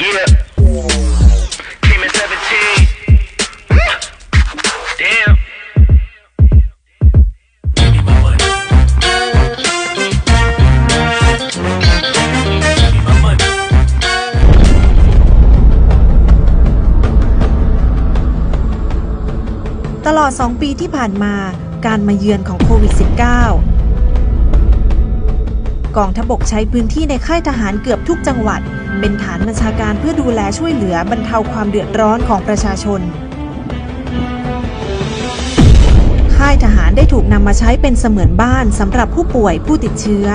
Yeah. Team at 17. Damn. Give me my money. Give me my money. ตลอด 2 ปีที่ผ่านมาการมาเยือนของโควิด -19 กองทบกใช้พื้นที่ในค่ายทหารเกือบทุกจังหวัด เป็นฐานบัญชาการเพื่อดูแลช่วยเหลือบรรเทาความเดือดร้อนของประชาชน ค่ายทหารได้ถูกนำมาใช้เป็นเสมือนบ้านสำหรับผู้ป่วยผู้ติดเชื้อ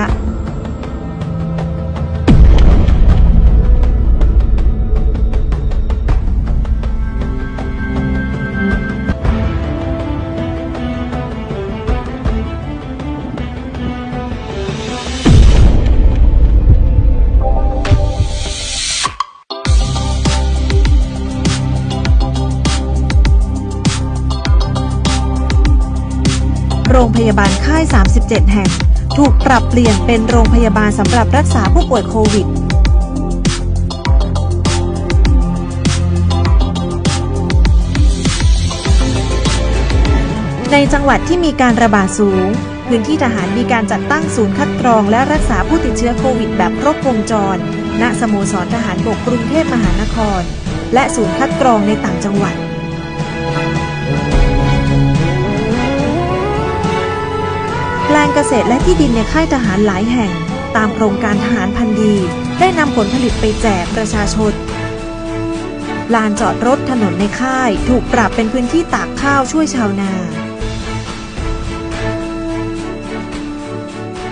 โรงพยาบาลค่าย 37 แห่ง ถูกปรับเปลี่ยนเป็นโรงพยาบาลสำหรับรักษาผู้ป่วยโควิดในจังหวัดที่มีการระบาดสูง พื้นที่ทหารมีการจัดตั้งศูนย์คัดกรองและรักษาผู้ติดเชื้อโควิดแบบครบวงจร ณ สโมสรทหารบกกรุงเทพมหานคร และศูนย์คัดกรองในต่างจังหวัด เกษตรและที่ดินในค่ายทหารหลายแห่ง ตามโครงการทหารพันดี ได้นำผลผลิตไปแจกประชาชน ลานจอดรถถนนในค่ายถูกปรับเป็นพื้นที่ตากข้าวช่วยชาวนา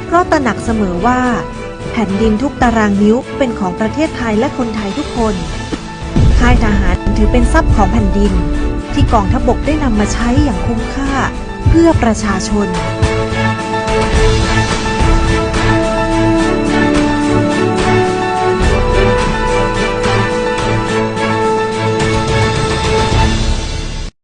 เพราะตระหนักเสมอว่า แผ่นดินทุกตารางนิ้วเป็นของประเทศไทยและคนไทยทุกคน ค่ายทหารถือเป็นทรัพย์ของแผ่นดิน ที่กองทัพบกได้นำมาใช้อย่างคุ้มค่าเพื่อประชาชน